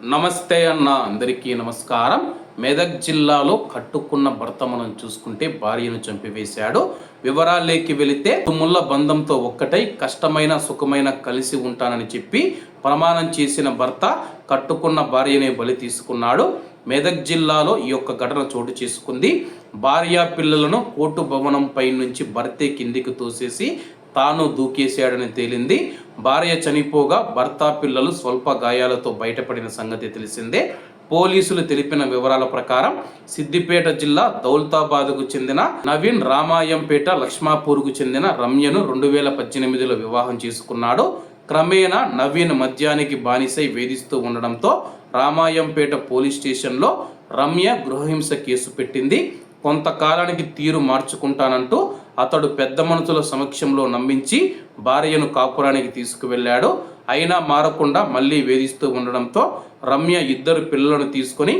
నమస్తే అన్న అందరికీ నమస్కారం. మెదక్ జిల్లాలో కట్టుకున్న భర్త మనం చూసుకుంటే భార్యను చంపివేశాడు. వివరాలేకి వెళితే తుమ్ముల బంధంతో ఒక్కటై కష్టమైన సుఖమైన కలిసి ఉంటానని చెప్పి ప్రమాణం చేసిన భర్త కట్టుకున్న భార్యనే బలి తీసుకున్నాడు. మెదక్ జిల్లాలో ఈ యొక్క ఘటన చోటు చేసుకుంది. భార్య పిల్లలను కోర్టు భవనం పై నుంచి భర్తే కిందికి తోసేసి తాను దూకేశాడని తేలింది. భార్య చనిపోగా భర్త పిల్లలు స్వల్ప గాయాలతో బయటపడిన సంగతి తెలిసిందే. పోలీసులు తెలిపిన వివరాల ప్రకారం సిద్దిపేట జిల్లా దౌల్తాబాద్కు చెందిన నవీన్ రామాయంపేట లక్ష్మాపూర్కు చెందిన రమ్యను రెండు వేల పద్దెనిమిదిలో వివాహం చేసుకున్నాడు. క్రమేణా నవీన్ మద్యానికి బానిసై వేధిస్తూ ఉండడంతో రామాయంపేట పోలీస్ స్టేషన్లో రమ్య గృహహింస కేసు పెట్టింది. కొంతకాలానికి తీరు మార్చుకుంటానంటూ అతడు పెద్ద మనుషుల సమక్షంలో నమ్మించి భార్యను కాపురానికి తీసుకువెళ్ళాడు. అయినా మారకుండా మళ్ళీ వేధిస్తూ ఉండడంతో రమ్య ఇద్దరు పిల్లలను తీసుకొని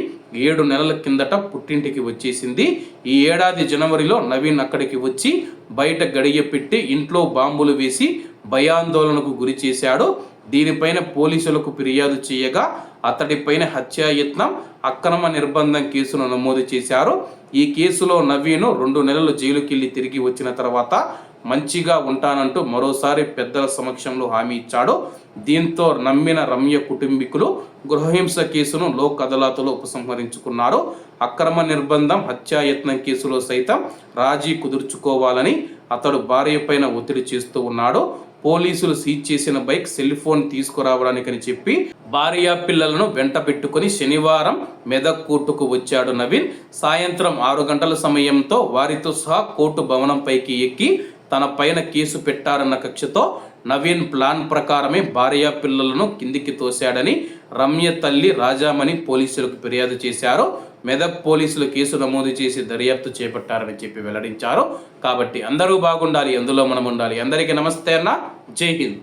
ఏడు నెలల కిందట పుట్టింటికి వచ్చేసింది. ఈ ఏడాది జనవరిలో నవీన్ అక్కడికి వచ్చి బయట గడియ పెట్టి ఇంట్లో బాంబులు వేసి భయాందోళనకు గురి చేశాడు. దీనిపైన పోలీసులకు ఫిర్యాదు చేయగా అతడిపైన హత్యాయత్నం అక్రమ నిర్బంధం కేసును నమోదు చేశారు. ఈ కేసులో నవీను రెండు నెలలు జైలుకెళ్ళి తిరిగి వచ్చిన తర్వాత మంచిగా ఉంటానంటూ మరోసారి పెద్దల సమక్షంలో హామీ ఇచ్చాడు. దీంతో నమ్మిన రమ్య కుటుంబీకులు గృహహింస కేసును లోక్ అదాలతులో ఉపసంహరించుకున్నారు. అక్రమ నిర్బంధం హత్యాయత్నం కేసులో సైతం రాజీ కుదుర్చుకోవాలని అతడు భార్య పైన ఒత్తిడి చేస్తూ ఉన్నాడు. పోలీసులు సీజ్ చేసిన బైక్ సెల్ ఫోన్ తీసుకురావడానికని చెప్పి భార్య పిల్లలను వెంట పెట్టుకుని శనివారం మెదక్ కోర్టుకు వచ్చాడు నవీన్. సాయంత్రం ఆరు గంటల సమయంతో వారితో సహా కోర్టు భవనంపైకి ఎక్కి తన పైన కేసు పెట్టారన్న కక్షతో నవీన్ ప్లాన్ ప్రకారమే భార్య పిల్లలను కిందికి తోశాడని రమ్య తల్లి రాజామణి పోలీసులకు ఫిర్యాదు చేశారు. మెదక్ పోలీసులు కేసు నమోదు చేసి దర్యాప్తు చేపట్టారని చెప్పి వెల్లడించారు. కాబట్టి అందరూ బాగుండాలి అందులో మనం ఉండాలి అందరికీ నమస్తే అన్న. జై హింద్.